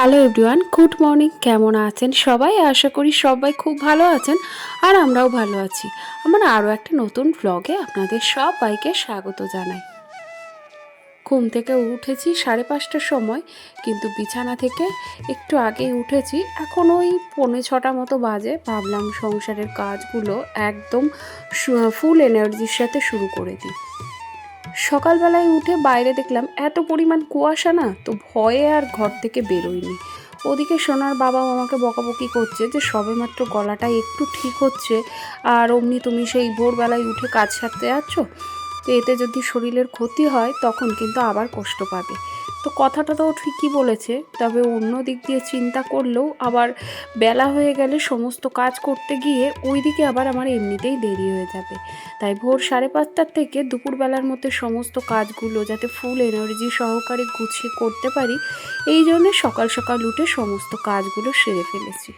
Hello everyone good morning কেমন আছেন সবাই? আশা করি সবাই খুব ভালো আছেন আর আমরাও ভালো আছি। আমার আরও একটা নতুন ব্লগে আপনাদের সবাইকে স্বাগত জানাই। ঘুম থেকে উঠেছি সাড়ে পাঁচটার সময়, কিন্তু বিছানা থেকে একটু আগেই উঠেছি। এখন ওই পৌনে ছটা মতো বাজে, ভাবলাম সংসারের কাজগুলো একদম ফুল এনার্জির সাথে শুরু করে দিই। সকালবেলায় উঠে বাইরে দেখলাম এত পরিমাণ কুয়াশা না, তো ভয়ে আর ঘর থেকে বেরোয়নি। ওদিকে সোনার বাবাও আমাকে বকাবকি করছে যে সবেমাত্র গলাটা একটু ঠিক হচ্ছে, আর অমনি তুমি সেই ভোরবেলায় উঠে কাজ সারতে যাচ্ছ, তো এতে যদি শরীরের ক্ষতি হয় তখন কিন্তু আবার কষ্ট পাবে। তো কথাটা তো ঠিকই বলেছে। তবে অন্য দিক দিয়ে চিন্তা করলেও আবার বেলা হয়ে গেলে সমস্ত কাজ করতে গিয়ে ওই দিকে আবার আমার এমনিতেই দেরি হয়ে যাবে। তাই ভোর সাড়ে পাঁচটার থেকে দুপুরবেলার মধ্যে সমস্ত কাজগুলো যাতে ফুল এনার্জি সহকারে গুছিয়ে করতে পারি, এই জন্যে সকাল সকাল উঠে সমস্ত কাজগুলো সেরে ফেলেছি।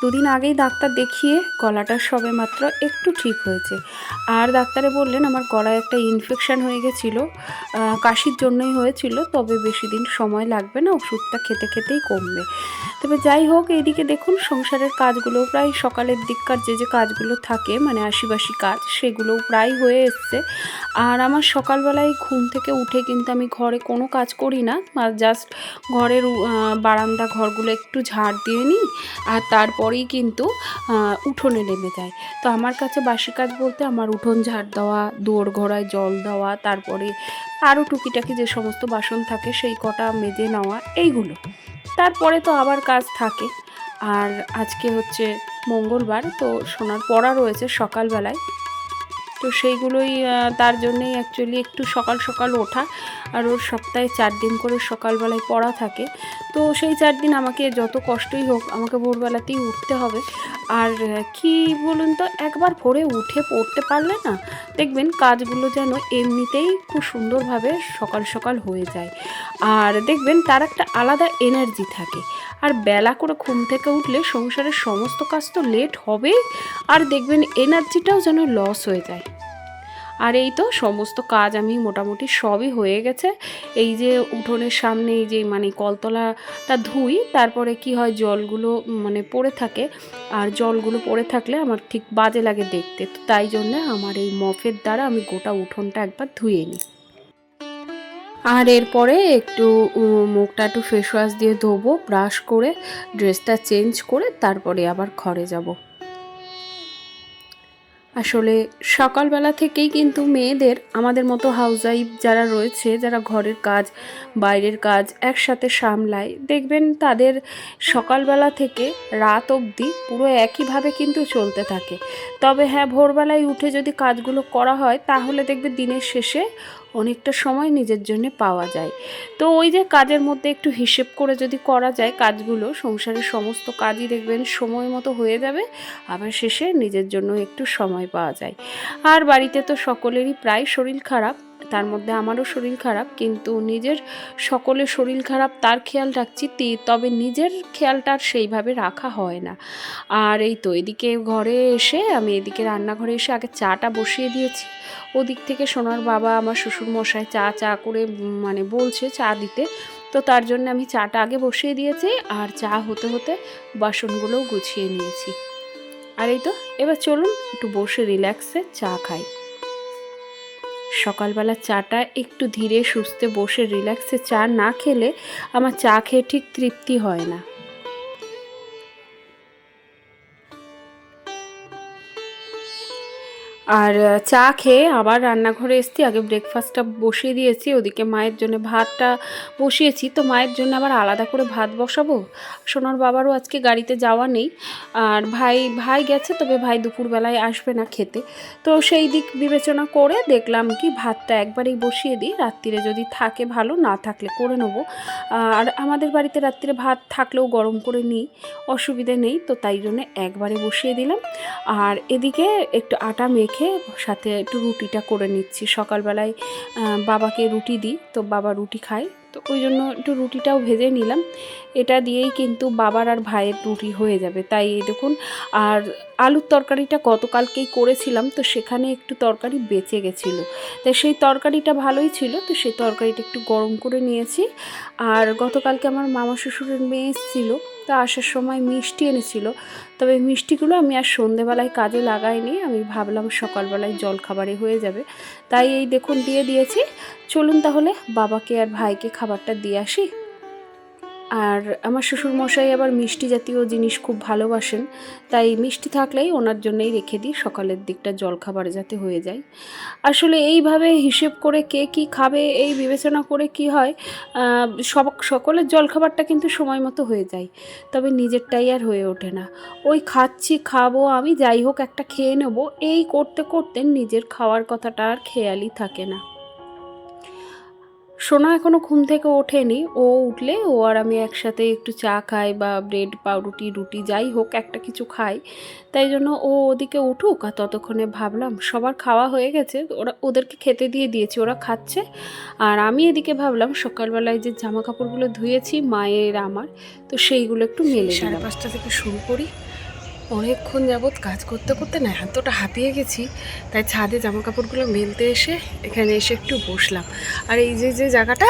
দুদিন আগেই ডাক্তার দেখিয়ে গলাটা সবে মাত্র একটু ঠিক হয়েছে। আর ডাক্তারে বললেন, আমার গলায় একটা ইনফেকশান হয়ে গেছিল। কাশির জন্যই হয়েছিল, তবে বেশি দিন সময় লাগবে না, ওষুধটা খেতে খেতেই কমবে। তবে যাই হোক, এইদিকে দেখুন, সংসারের কাজগুলো প্রায় সকালের দিককার যে যে কাজগুলো থাকে মানে আশিবাসি কাজ সেগুলো প্রায় হয়ে এসছে। আর আমার সকালবেলায় ঘুম থেকে উঠে কিন্তু আমি ঘরে কোনো কাজ করি না। জাস্ট ঘরের বারান্দা ঘরগুলো একটু ঝাড় দিয়ে নিই। আর তারপরেই কিন্তু উঠোনে নেমে যায়। তো আমার কাছে বাসি কাজ বলতে আমার উঠোন ঝাড় দেওয়া, দুয়ার ঘোড়ায় জল দেওয়া, তারপরে আরও টুকিটাকি যে সমস্ত বাসন থাকে, সেই কটা মেজে নেওয়া, এইগুলো। তারপরে তো আবার কাজ থাকে। আর আজকে হচ্ছে মঙ্গলবার, তো সোনার পড়া রয়েছে সকালবেলায়। তো সেইগুলোই তার জন্যেই অ্যাকচুয়ালি একটু সকাল সকাল ওঠা। আর ওর সপ্তাহে চার দিন করে সকালবেলায় পড়া থাকে। তো সেই চার দিন আমাকে যত কষ্টই হোক, আমাকে ভোরবেলাতেই উঠতে হবে। আর কি বলুন তো, একবার ভোরে উঠে পড়তে পারলে না, দেখবেন কাজগুলো যেন এমনিতেই খুব সুন্দরভাবে সকাল সকাল হয়ে যায়। আর দেখবেন তার একটা আলাদা এনার্জি থাকে। আর বেলা করে ঘুম থেকে উঠলে সংসারের সমস্ত কাজ তো লেট হবেই, আর দেখবেন এনার্জিটাও যেন লস হয়ে যায়। আর এই তো সমস্ত কাজ আমি মোটামুটি সবই হয়ে গেছে। এই যে উঠোনের সামনে এই যে মানে কলতলাটা ধুই, তারপরে কি হয় জলগুলো মানে পড়ে থাকে। আর জলগুলো পড়ে থাকলে আমার ঠিক বাজে লাগে দেখতে। তো তাই জন্যে আমার এই মফের দ্বারা আমি গোটা উঠোনটা একবার ধুয়ে নিই। আর এরপরে একটু মুখটা একটু ফেস ওয়াশ দিয়ে ধোবো ব্রাশ করে ড্রেসটা চেঞ্জ করে, তারপরে আবার ঘরে যাব। আসলে সকালবেলা থেকেই কিন্তু মেয়েদের আমাদের মতো হাউসওয়াইফ যারা রয়েছে, যারা ঘরের কাজ, বাইরের কাজ একসাথে সামলায়, দেখবেন তাদের সকালবেলা থেকে রাত অবধি পুরো একইভাবে কিন্তু চলতে থাকে। তবে হ্যাঁ ভোরবেলায় উঠে যদি কাজগুলো করা হয়, তাহলে দেখবে দিনের শেষে অনেকটা সময় নিজের জন্য পাওয়া যায়। তো ওই যে কাজের মধ্যে একটু হিসেব করে যদি করা যায় কাজগুলো, সংসারের সমস্ত কাজই দেখবেন সময় মতো হয়ে যাবে, আবার শেষে নিজের জন্য একটু সময় পাওয়া যায়। আর বাড়িতে তো সকলেরই প্রায় শরীর খারাপ তার মধ্যে আমারও শরীর খারাপ, কিন্তু নিজের সকলের শরীর খারাপ, তার খেয়াল রাখছি তবে নিজের খেয়ালটা আর সেইভাবে রাখা হয় না। আর এই তো, এদিকে ঘরে এসে আমি এদিকে রান্নাঘরে এসে আগে চাটা বসিয়ে দিয়েছি। ওদিক থেকে সোনার বাবা, আমার শ্বশুর মশাই চা চা করে মানে বলছে চা দিতে। তো তার জন্য আমি চাটা আগে বসিয়ে দিয়েছি আর চা হতে হতে বাসনগুলোও গুছিয়ে নিয়েছি। আর এই তো, এবার চলুন একটু বসে রিল্যাক্সে চা খাই। সকালবেলা চাটা একটু ধীরে সুস্থে বসে রিল্যাক্সে চা না খেলে আমার চা খেয়ে ঠিক তৃপ্তি হয় না। আর চা খেয়ে আবার রান্নাঘরে এসছি। আগে ব্রেকফাস্টটা বসিয়ে দিয়েছি। ওদিকে মায়ের জন্য ভাতটা বসিয়েছি। তো মায়ের জন্য আবার আলাদা করে ভাত বসাবো? সোনার বাবারও আজকে গাড়িতে যাওয়া নেই। আর ভাই ভাই গেছে, তবে ভাই দুপুরবেলায় আসবে না খেতে। তো সেই দিক বিবেচনা করে দেখলাম কি, ভাতটা একবারেই বসিয়ে দিই। রাত্রিরে যদি থাকে ভালো, না থাকলে করে নেব। আর আমাদের বাড়িতে রাত্রিরে ভাত থাকলেও গরম করে নিই। অসুবিধে নেই। তো তাই জন্য একবারে বসিয়ে দিলাম। আর এদিকে একটু আটা মেখে সাথে একটু রুটিটা করে নিচ্ছি। সকালবেলায় বাবাকে রুটি দিই, তো বাবা রুটি খায়। তো ওই জন্য একটু রুটিটাও ভেজে নিলাম। এটা দিয়েই কিন্তু বাবার আর ভাইয়ের রুটি হয়ে যাবে। তাই এই দেখুন, আর আলুর তরকারিটা গতকালকেই করেছিলাম, তো সেখানে একটু তরকারি বেঁচে গেছিল। তাই সেই তরকারিটা ভালোই ছিল, তো সেই তরকারিটা একটু গরম করে নিয়েছি। আর গতকালকে আমার মামা শ্বশুরের মেয়ে এসেছিল তো আসার সময় মিষ্টি এনেছিল। তবে মিষ্টিগুলো আমি আর সন্ধেবেলায় কাজে লাগাইনি। আমি ভাবলাম সকালবেলায় জল খাবারে হয়ে যাবে। তাই এই দেখুন দিয়ে দিয়েছি। চলুন তাহলে বাবাকে আর ভাইকে খাবারটা দিয়ে আসি। আর আমার শ্বশুর মশাই আবার মিষ্টি জাতীয় জিনিস খুব ভালোবাসেন, তাই মিষ্টি থাকলেই ওনার জন্যই রেখে দিই, সকালের দিকটা জলখাবার যাতে হয়ে যায়। আসলে এইভাবে হিসেব করে কে কি খাবে, এই বিবেচনা করে কি হয় সব, সকলের জলখাবারটা কিন্তু সময় মতো হয়ে যায়, তবে নিজেরটাই আর হয়ে ওঠে না। ওই খাচ্ছি, খাব, আমি যাই হোক একটা খেয়ে নেব, এই করতে করতে নিজের খাওয়ার কথাটা আর খেয়ালই থাকে না। সোনা এখনও ঘুম থেকে ওঠেনি। ও উঠলে ও আর আমি একসাথে একটু চা খাই বা ব্রেড পাউরুটি রুটি যাই হোক একটা কিছু খাই। তাই জন্য ও ওদিকে উঠুক আর ততক্ষণে ভাবলাম সবার খাওয়া হয়ে গেছে ওরা ওদেরকে খেতে দিয়ে দিয়েছি ওরা খাচ্ছে। আর আমি এদিকে ভাবলাম সকালবেলায় যে জামা কাপড়গুলো ধুয়েছি মায়ের আমার তো সেইগুলো একটু মেলে সাড়ে পাঁচটা থেকে শুরু করি। অনেকক্ষণ যাবৎ কাজ করতে করতে না, এতটা হাঁপিয়ে গেছি, তাই ছাদে জামা কাপড়গুলো মেলতে এসে এখানে এসে একটু বসলাম। আর এই যে যে জায়গাটা,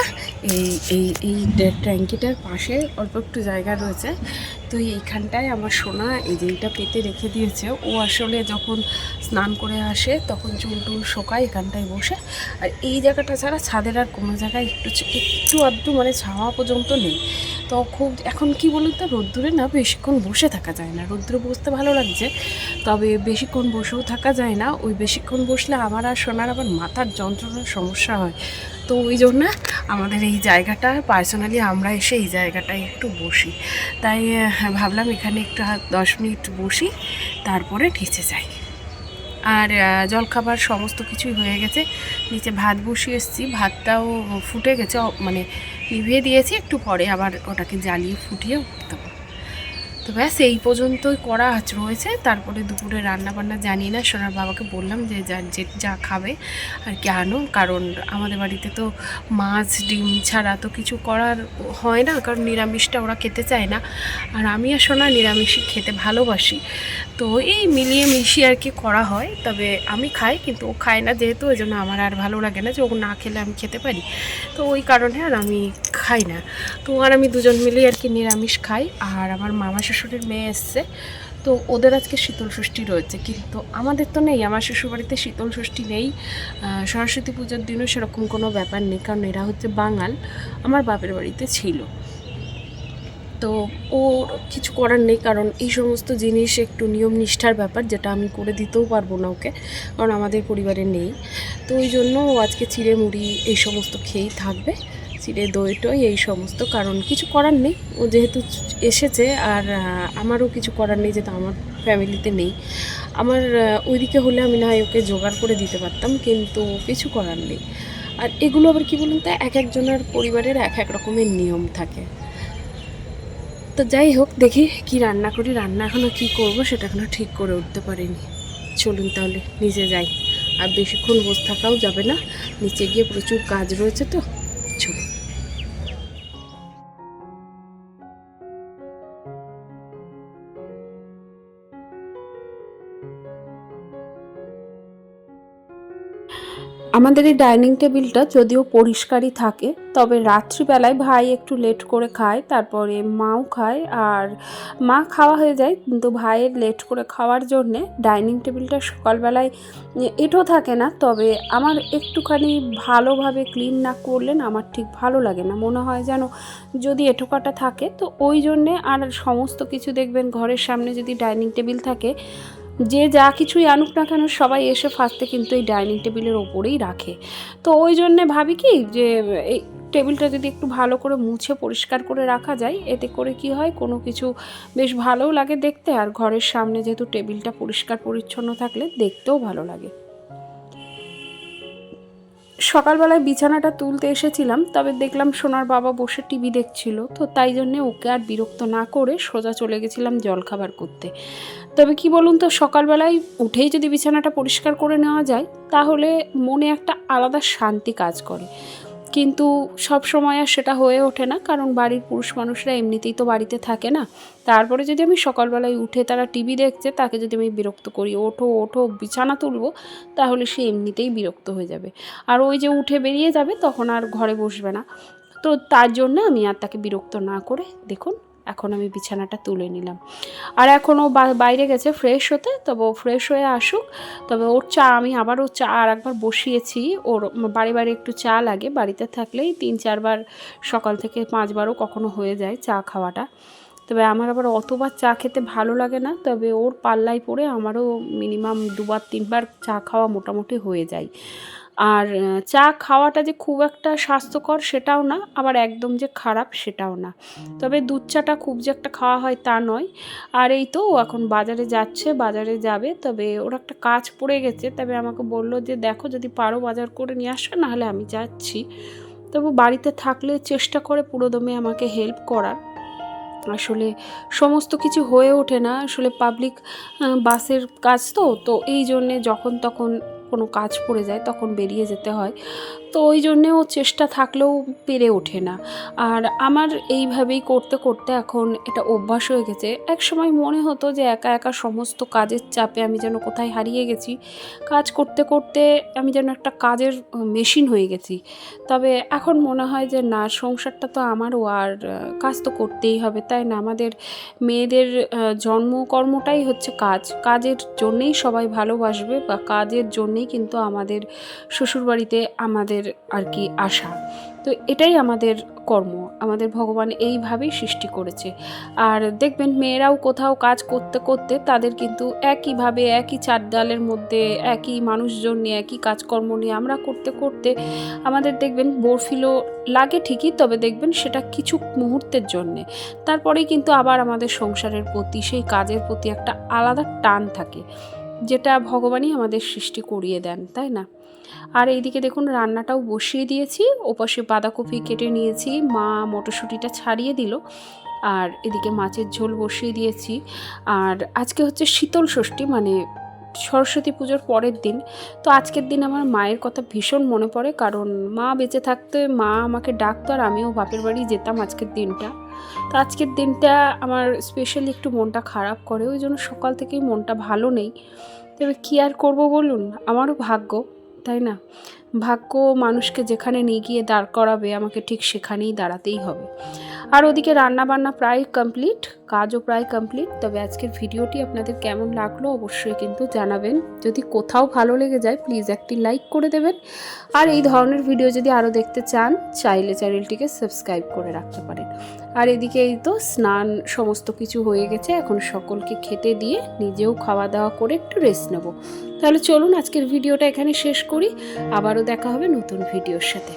এই এই এই ট্যাঙ্কিটার পাশে অল্প একটু জায়গা রয়েছে। তো এইখানটায় আমার সোনা এই যে এইটা পেতে রেখে দিয়েছে। ও আসলে যখন স্নান করে আসে, তখন চুল টুল শোকায় এখানটায় বসে। আর এই জায়গাটা ছাড়া ছাদের আর কোনো জায়গায় একটু একটু আধটু মানে ছাওয়া পর্যন্ত নেই। তো খুব, এখন কি বলুন তো, রোদ্দুরে না বেশিক্ষণ বসে থাকা যায় না। রোদ্দুরে বসতে ভালো লাগছে। তবে বেশিক্ষণ বসেও থাকা যায় না। ওই বেশিক্ষণ বসলে আমার আর সোনার আবার মাথার যন্ত্রণার সমস্যা হয়। তো ওই জন্য আমাদের এই জায়গাটা পার্সোনালি আমরা এসে এই জায়গাটায় একটু বসি। তাই ভাবলাম এখানে একটু দশ মিনিট বসি, তারপরে নিচে যাই। আর জলখাবার সমস্ত কিছুই হয়ে গেছে। নিচে ভাত বসিয়ে এসেছি। ভাতটাও ফুটে গেছে মানে নিভিয়ে দিয়েছি। একটু পরে আবার ওটাকে জ্বালিয়ে ফুটিয়ে দেবো তো ব্যাস, এই পর্যন্তই করা আজ রয়েছে। তারপরে দুপুরে রান্না বান্না জানি না, সোনার বাবাকে বললাম যে যা যে যা খাবে আর কি আনো কারণ আমাদের বাড়িতে তো মাছ, ডিম ছাড়া তো কিছু করার হয় না, কারণ নিরামিষটা ওরা খেতে চায় না। আর আমি আর সোনা নিরামিষই খেতে ভালোবাসি। তো এই মিলিয়ে মিশিয়ে আর কি করা হয়। তবে আমি খাই, কিন্তু ও খায় না যেহেতু, ওই জন্য আমার আর ভালো লাগে না যে ও না খেলে আমি খেতে পারি। তো ওই কারণে আর আমি খাই না। তো আর আমি দুজন মিলেই আর কি নিরামিষ খাই। আর আমার মামা শ্বশুরের মেয়ে এসছে। তো ওদের আজকে শীতল ষষ্ঠী রয়েছে। কিন্তু আমাদের তো নেই, আমার শ্বশুরবাড়িতে শীতল ষষ্ঠী নেই। সরস্বতী পুজোর দিনও সেরকম কোনো ব্যাপার নেই, কারণ এরা হচ্ছে বাঙাল। আমার বাপের বাড়িতে ছিল। তো ওর কিছু করার নেই, কারণ এই সমস্ত জিনিস একটু নিয়ম নিষ্ঠার ব্যাপার, যেটা আমি করে দিতেও পারব না ওকে, কারণ আমাদের পরিবারে নেই। তো ওই জন্য ও আজকে চিড়ে মুড়ি এই সমস্ত খেয়েই থাকবে। চিড়ে দই টই এই সমস্ত, কারণ কিছু করার নেই। ও যেহেতু এসেছে আর আমারও কিছু করার নেই, যেহেতু আমার ফ্যামিলিতে নেই। আমার ওইদিকে হলে আমি না হয় ওকে জোগাড় করে দিতে পারতাম, কিন্তু কিছু করার নেই। আর এগুলো আবার কী বলুন তো, এক একজনের পরিবারের এক এক রকমের নিয়ম থাকে। তো যাই হোক, দেখি কি রান্না করি, রান্না এখনও কি করব সেটা এখনও ঠিক করে উঠতে পারিনি। চলুন তাহলে নিচে যাই। আর বেশিক্ষণ বসে থাকাও যাবে না। নিচে গিয়ে প্রচুর কাজ রয়েছে তো। আমাদের এই ডাইনিং টেবিলটা যদিও পরিষ্কারই থাকে, তবে রাত্রিবেলায় ভাই একটু লেট করে খায়, তারপরে মাও খায় আর মা খাওয়া হয়ে যায়। কিন্তু ভাইয়ের লেট করে খাওয়ার জন্যে ডাইনিং টেবিলটা সকালবেলায় এঁটো থাকে না, তবে আমার একটুখানি ভালোভাবে ক্লিন না করলে না আমার ঠিক ভালো লাগে না। মনে হয় যেন যদি এঁটোকাটা থাকে, তো ওই জন্যে আর সমস্ত কিছু দেখবেন ঘরের সামনে যদি ডাইনিং টেবিল থাকে যে যা কিছুই আনুক না কেন সবাই এসে ফার্স্টে কিন্তু এই ডাইনিং টেবিলের ওপরেই রাখে। তো ওই জন্যে ভাবি কি যে, এই টেবিলটা যদি একটু ভালো করে মুছে পরিষ্কার করে রাখা যায়, এতে করে কি হয় কোনো কিছু বেশ ভালোও লাগে দেখতে, আর ঘরের সামনে যেহেতু টেবিলটা পরিষ্কার পরিচ্ছন্ন থাকলে দেখতেও ভালো লাগে। সকালবেলায় বিছানাটা তুলতে এসেছিলাম, তবে দেখলাম সোনার বাবা বসে টিভি দেখছিল, তো তাই জন্যে ওকে আর বিরক্ত না করে সোজা চলে গেছিলাম জলখাবার করতে। তবে কি বলুন তো, সকালবেলায় উঠেই যদি বিছানাটা পরিষ্কার করে নেওয়া যায়, তাহলে মনে একটা আলাদা শান্তি কাজ করে। কিন্তু সব সময় আর সেটা হয়ে ওঠে না, কারণ বাড়ির পুরুষ মানুষরা এমনিতেই তো বাড়িতে থাকে না। তারপরে যদি আমি সকালবেলায় উঠে তারা টিভি দেখছে, তাকে যদি আমি বিরক্ত করি, ওঠো ওঠো, বিছানা তুলবো, তাহলে সে এমনিতেই বিরক্ত হয়ে যাবে। আর ওই যে উঠে বেরিয়ে যাবে, তখন আর ঘরে বসবে না। তো তার জন্য আমি আর তাকে বিরক্ত না করে, দেখুন এখন আমি বিছানাটা তুলে নিলাম। আর এখন ও বাইরে গেছে ফ্রেশ হতে, তবে ও ফ্রেশ হয়ে আসুক। তবে ওর চা, আমি আবারও চা আর একবার বসিয়েছি। ওর বাড়ি বাড়ি একটু চা লাগে। বাড়িতে থাকলেই তিন, চারবার সকাল থেকে পাঁচবারও কখনো হয়ে যায় চা খাওয়াটা। তবে আমার আবার অতবার চা খেতে ভালো লাগে না। তবে ওর পাল্লায় পড়ে আমারও মিনিমাম দুবার, তিনবার চা খাওয়া মোটামুটি হয়ে যায়। আর চা খাওয়াটা যে খুব একটা স্বাস্থ্যকর সেটাও না, আবার একদম যে খারাপ সেটাও না। তবে দুধ চাটা খুব যে একটা খাওয়া হয় তা নয়। আর এই তো এখন বাজারে যাচ্ছে, বাজারে যাবে, তবে ওর একটা কাজ পড়ে গেছে, তবে আমাকে বলল যে, দেখো, যদি পারো বাজার করে নিয়ে আসো, নাহলে আমি যাচ্ছি। তবু বাড়িতে থাকলে চেষ্টা করে পুরোদমে আমাকে হেল্প করার। আসলে সমস্ত কিছু হয়ে ওঠে না, আসলে পাবলিক বাসের কাজ তো তো এই জন্যে যখন তখন কোনো কাজ পড়ে যায় তখন বেরিয়ে যেতে হয়। তো ওই জন্যে ও চেষ্টা থাকলেও পেরে ওঠে না। আর আমার এইভাবেই করতে করতে এখন এটা অভ্যাস হয়ে গেছে। এক সময় মনে হতো যে একা একা সমস্ত কাজের চাপে আমি যেন কোথায় হারিয়ে গেছি। কাজ করতে করতে আমি যেন একটা কাজের মেশিন হয়ে গেছি। তবে এখন মনে হয় যে না, সংসারটা তো আমারও আর কাজ তো করতেই হবে, তাই না? আমাদের মেয়েদের জন্মকর্মটাই হচ্ছে কাজ। কাজের জন্যেই সবাই ভালোবাসবে বা কাজের জন্যেই কিন্তু আমাদের শ্বশুরবাড়িতে আমাদের আর কি আশা। তো এটাই আমাদের কর্ম, আমাদের ভগবান এইভাবেই সৃষ্টি করেছে। আর দেখবেন মেয়েরাও কোথাও কাজ করতে করতে তাদের কিন্তু একইভাবে একই চার ডালের মধ্যে, একই মানুষজন নিয়ে, একই কাজকর্ম নিয়ে আমরা করতে করতে আমাদের দেখবেন বোরফিলও লাগে ঠিকই, তবে দেখবেন সেটা কিছু মুহূর্তের জন্যে। তারপরেই কিন্তু আবার আমাদের সংসারের প্রতি, সেই কাজের প্রতি একটা আলাদা টান থাকে। যেটা ভগবানই আমাদের সৃষ্টি করিয়ে দেন, তাই না? আর এইদিকে দেখুন, রান্নাটাও বসিয়ে দিয়েছি, ওপাশে বাঁধাকপি কেটে নিয়েছি, মা মটরশুঁটিটা ছাড়িয়ে দিল, আর এদিকে মাছের ঝোল বসিয়ে দিয়েছি, আর আজকে হচ্ছে শীতল ষষ্ঠী মানে সরস্বতী পুজোর পরের দিন, তো আজকের দিন আমার মায়ের কথা ভীষণ মনে পড়ে, কারণ মা বেঁচে থাকতে মা আমাকে ডাকতো আর আমিও বাপের বাড়ি যেতাম আজকের দিনটা। তো আজকের দিনটা আমার স্পেশালি একটু মনটা খারাপ করে, ওই জন্য সকাল থেকেই মনটা ভালো নেই। তবে কী আর করব বলুন? আমারও ভাগ্য, তাই না? ভাগ্য মানুষকে যেখানে নিয়ে গিয়ে দাঁড় করাবে, আমাকে ঠিক সেখানেই দাঁড়াতেই হবে। আর ওদিকে রান্না বান্না প্রায় কমপ্লিট কাজও প্রায় কমপ্লিট তবে আজকের ভিডিওটি আপনাদের কেমন লাগল অবশ্যই কিন্তু জানাবেন। যদি কোথাও ভালো লেগে যায় প্লিজ একটি লাইক করে দেবেন। আর এই ধরনের ভিডিও যদি আরও দেখতে চান, চাইলে চ্যানেলটিকে সাবস্ক্রাইব করে রাখতে পারেন। আর এদিকে এই তো স্নান সমস্ত কিছু হয়ে গেছে, এখন সকলকে খেতে দিয়ে নিজেও খাওয়া দাওয়া করে একটু রেস্ট নেব। তাহলে চলুন আজকের ভিডিওটা এখানে শেষ করি, আবারও দেখা হবে নতুন ভিডিওর সাথে।